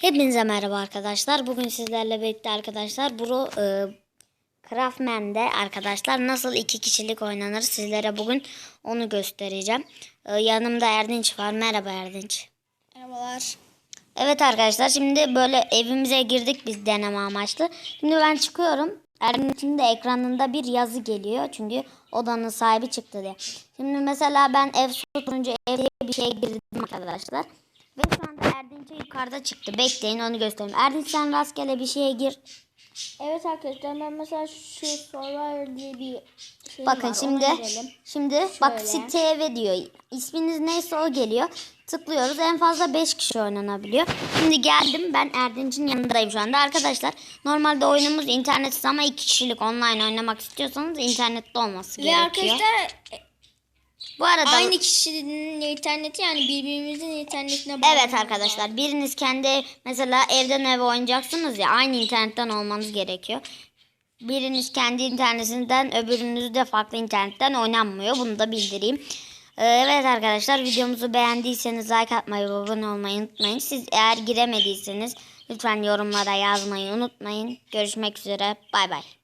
Hepinize merhaba arkadaşlar. Bugün sizlerle birlikte arkadaşlar Bro e, Craftman'de arkadaşlar nasıl iki kişilik oynanır sizlere bugün onu göstereceğim. E, yanımda Erdinç var. Merhaba Erdinç. Merhabalar. Evet arkadaşlar şimdi böyle evimize girdik biz deneme amaçlı. Şimdi ben çıkıyorum. Erdinç'in de ekranında bir yazı geliyor. Çünkü odanın sahibi çıktı diye. Şimdi mesela ben ev tutunca evde bir şeye girdim arkadaşlar. Ve şu anda Erdinç'e yukarıda çıktı. Bekleyin onu göstereyim. Erdinç sen rastgele bir şeye gir. Evet arkadaşlar ben mesela şu Survivor diye bir şey Bakın var. şimdi Ona girelim. şimdi bak Şöyle. Site diyor. İsminiz neyse o geliyor. Tıklıyoruz. En fazla 5 kişi oynanabiliyor. Şimdi geldim. Ben Erdinç'in yanındayım şu anda. Arkadaşlar normalde oyunumuz internetsiz ama 2 kişilik online oynamak istiyorsanız internette olması Ve gerekiyor. arkadaşlar Bu arada aynı kişinin interneti yani birbirimizin internetine bağlı. Evet arkadaşlar biriniz kendi mesela evden eve oynayacaksınız ya aynı internetten olmanız gerekiyor. Biriniz kendi internetinden öbürünüz de farklı internetten oynanmıyor. Bunu da bildireyim. Ee, Evet arkadaşlar videomuzu beğendiyseniz like atmayı ve abone olmayı unutmayın. Siz eğer giremediyseniz lütfen yorumlara yazmayı unutmayın. Görüşmek üzere. Bay bay.